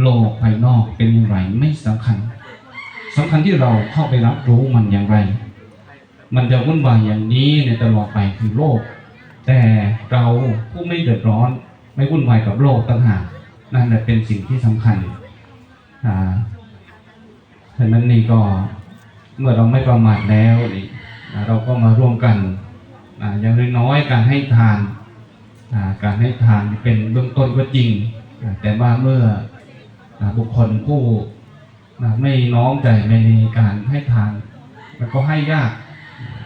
โลกภายนอกเป็นอย่างไรไม่สำคัญสำคัญที่เราเข้าไปรับรู้มันอย่างไร มันจะวุ่นวายอย่างนี้ในตลอดไปคือโลก แต่เราผู้ไม่เดือดร้อน ไม่วุ่นวายกับโลกต่างหากนั่นแหละเป็นสิ่งที่สำคัญอ่าฉะนั้นนี่ก็เมื่อเราไม่ประมาทแล้วนี่อ่าเราก็มาร่วมกันอ่าอย่างน้อยๆการให้ทานอ่าการให้ทานเป็นเบื้องต้นก็จริง แต่ว่าเมื่อ บุคคลผู้อ่ไม่น้อมใจในการให้ทานมันก็ให้ยาก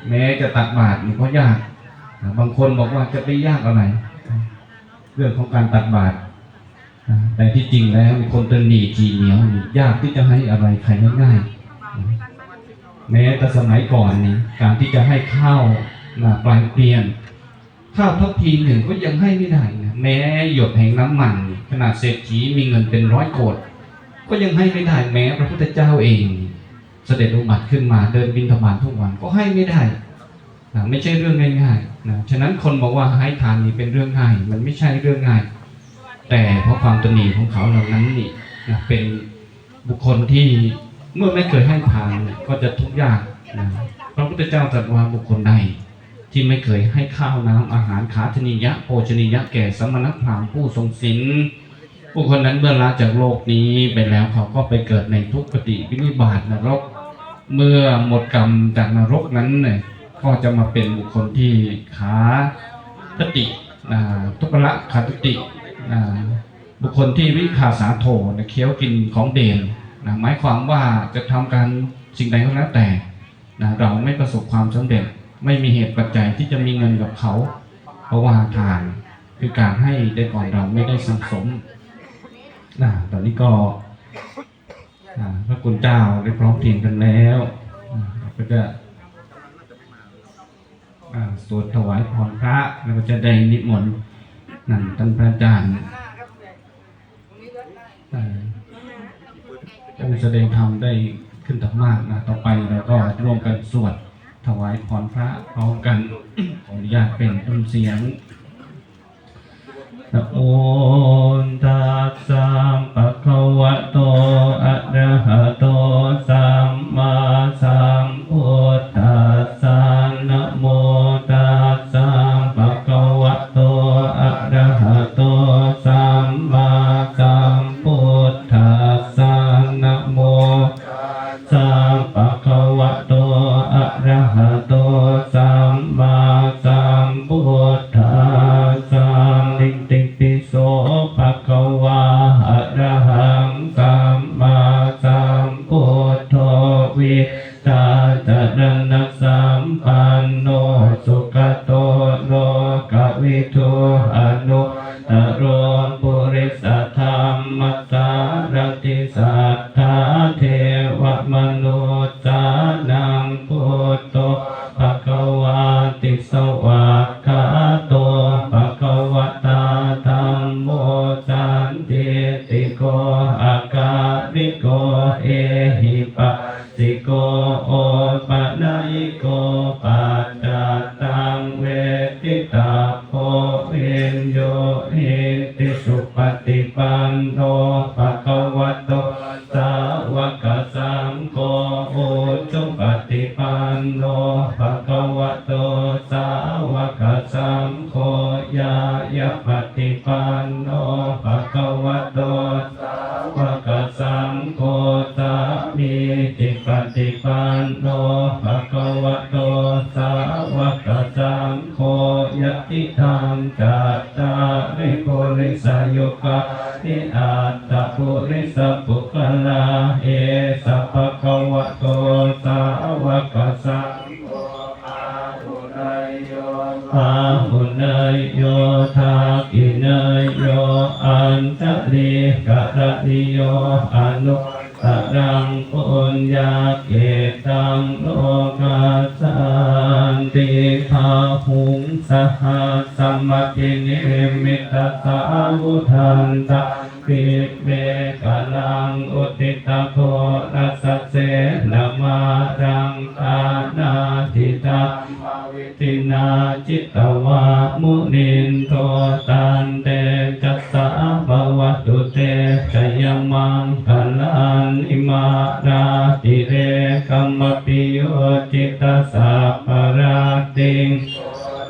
แม้จะตักบาตรมันก็ยากบางคนบอกว่าจะไปยากอะไร เรื่องของการตักบาตรแต่ที่จริงแล้วคนตนหนีจีเหนียวยากที่จะให้อะไรใครง่ายๆแม้แต่สมัยก่อนนี่การที่จะให้ข้าวปลายเปลี่ยน ข้าวทัพพีหนึ่งก็ยังให้ไม่ได้นะแม้หยดแห่งน้ำมัน ขนาดเศรษฐีมีเงินเป็นร้อยโกดก็ยังให้ไม่ได้แม้พระพุทธเจ้าเอง เสด็จอุบัติขึ้นมาเดินบินธบาตทุกวันก็ให้ไม่ได้นะไม่ใช่เรื่องง่ายๆนะฉะนั้นคนบอกว่าให้ทานนี่เป็นเรื่องง่าย มันไม่ใช่เรื่องง่าย แต่เพราะความตนีของเขาเหล่านั้นนี่นะเป็นบุคคลที่เมื่อไม่เคยให้ทานก็จะทุกข์ยากนะพระพุทธเจ้าตรัสว่าบุคคลใด ที่ไม่เคยให้ข้าวน้ำอาหารขาธนิยะโภชนิยะแก่สมณพราหมณ์ผู้ทรงศีลบุคคลนั้นเมื่อลาจากโลกนี้ไปแล้วเขาก็ไปเกิดในทุกขติวินิบาตนรก เมื่อหมดกรรมจากนรกนั้นเนี่ยก็จะมาเป็นบุคคลที่ขาทติทุกละขาทติบุคคลที่วิคาสาโทนเคี้ยวกินของเด่นนะหมายความว่าจะทำการสิ่งใดก็แล้วแต่นะเราไม่ประสบความสำเร็จ ไม่มีเหตุปัจจัยที่จะมีเงินกับเขา เพราะว่าทานคือการให้ได้ก่อนเราไม่ได้สังสมนะตอนนี้ก็อ่าพระคุณเจ้าได้พร้อมเพียงกันแล้วเราก็จะสวดถวายพรพระแล้วก็จะได้นิมนต์นั่นท่านพระอาจารย์อ่าผู้แสดงธรรมได้ขึ้นธรรมากนะต่อไปเราก็ร่วมกันสวด ถวายพรพระพร้อมกัน ขออนุญาตเป็นต้นเสียงนะโมตัสสะปะคะวะโตอะระหะโตสั มสารติสัทธาเทวมนุษย์สานังพุทโตภะคะวาติสวากาโตภะคะวะตาธัมโมสันติติโกอาการิโกเอหิปัสสิโกโอปะนายิโกปัตายะปฏิปันโนภะคะวะโตสาวกสังโฆสามีจิปฏิปันโนภะคะวะโตสาวกสังโฆยะติธรรมจัตตาริปุริสยุกะนิอัตตปุริสปุคลาเอสัพพะคะวะโตสาวกสังโฆอาหุนายโยอา ยโยทากินายโยอันตลิกะระนิโยอนุตรังปุญญาเกตังโลกาสันติภาหุงสหสสมมตินิมิตสาวุทันตะปิเมกลังอุติตะโพรัสเสล มาวิตินาจิตตวามุนินโทตันเตจัสสะภววตุเตชยมังคลานิมาราติเรกัมมปิโยจิตตสสะปรา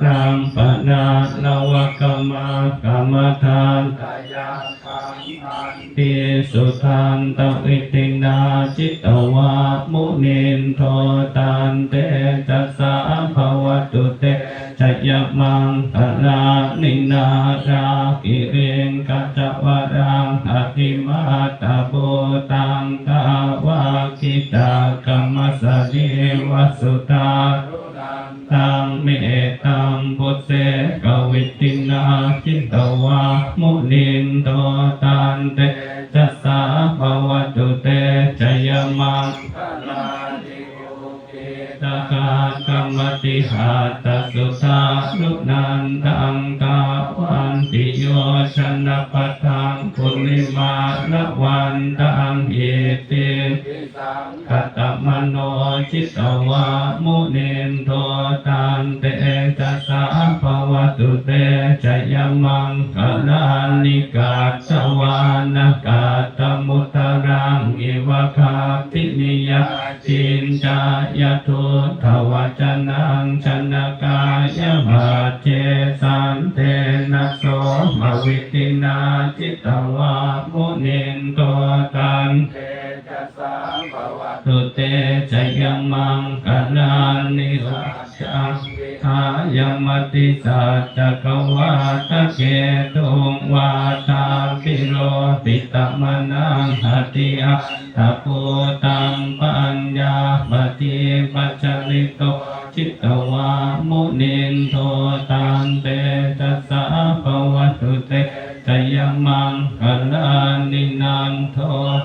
รัมปนานวกรมกรรมฐานกายติสุทันตวิตินาจิตวามุนินโทตันเตจัสสะภวตุเตชยมังคลานินารากิเรงกัจวรังอธิมาตาโบตังกาวาคิตากรรมสเดวสุตาตั กากรรมติหาตสุธาลุนันตังกาวันติโยชนะปะทังปุริมาละวันตังเอเตกตมโนจิตตวามุนิ ตุเตชยมังคลานิกาสวานกาตมุตรังอิวะคาตินิยาจินจายทุทวจนังชนกายมาเจสันเทนะโสมวิตินาจิตตวามุนินโทตันตุเตชยมังคลานิรัจจัง ทายมติสัจจกวาตเกตุงวาตาปิโรปิตมนังหติอาตะปูตังปัญญาปฏิปัจจิโตจิตวามุนินโทตันเตจัสสะภวตุเตชยมังคลานินันโท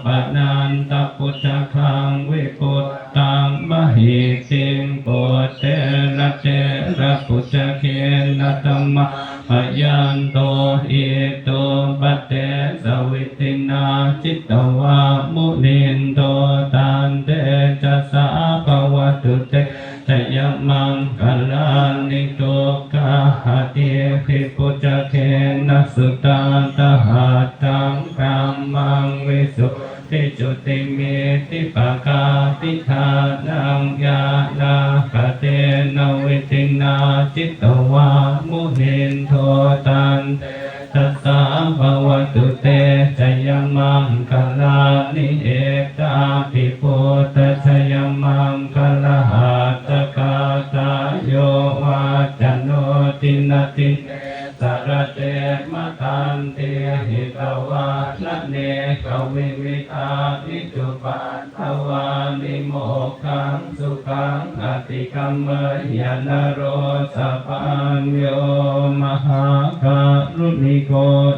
ปนันตพุทธคังวิปุตตังมหิติงปุเตระเต ระพุทธเคนตมะพยันโตอิโตปเตสวิตินาจิตตวามุนินโตตันเตจัสสะภวตุเตชยมังคลานิโตกาหาเตภิปุจเคนสุตาตหาตังกรรมังวิสุ ติจุติเมติปะกาติธานังยานาคเตนวิตินาจิตตวามุนินโทตันตัสสะภวตุเตจยมังคลานิเอตาภิโพ อติกัมเมยนโรสปัญโยมหาการุณิโก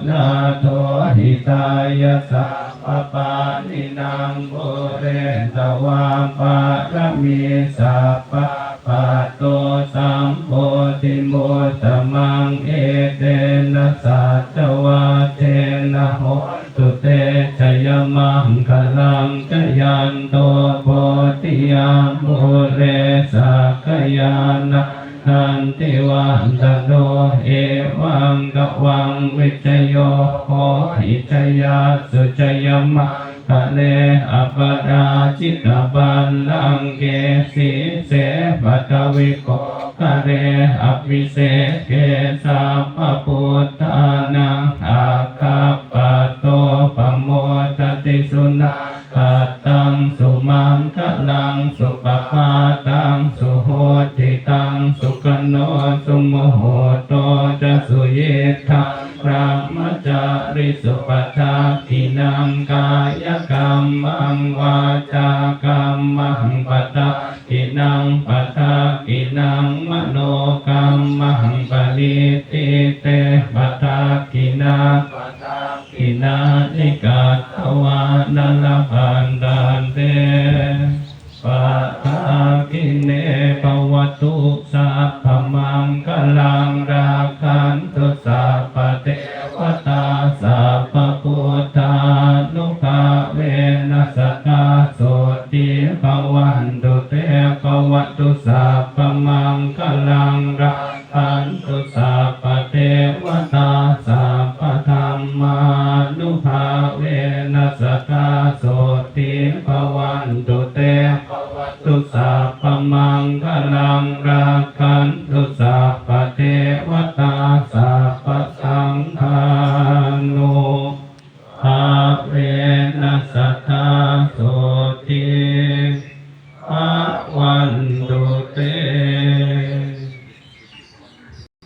นาโทหิตายะสัพปานินางโบเรนตวาปะรมีสัพพะปะโตสัมโพธิโมตตมังเอเตนะสัจวาเทนะโหตุเต ชยมังคลังกยันโตโพธิยามุเรสักยานะนันติวันตโนเอวังกวังวิจโยโหหิจยาสุจยมะทะเลอปราจิตบันลังเกสีเสปัตวิโกทะเลอภิเศษเกสัพพุทธานังอาคาปโต โมทติสุนาปัตตังสุมังคลังสุปปาตังสุโหติตังสุขโนสุโมโหโตจะสุเยธาพระมจาริสุปชาทินังกายกรรมังวาจากรรมังปะทะทินังปะทะทินังมโนกรรมังปริติเตปะทะทินาทิ นานิกาตวานาลพันตัน สัพพมังคลังรักขันตุสัพพเทวตาสัพ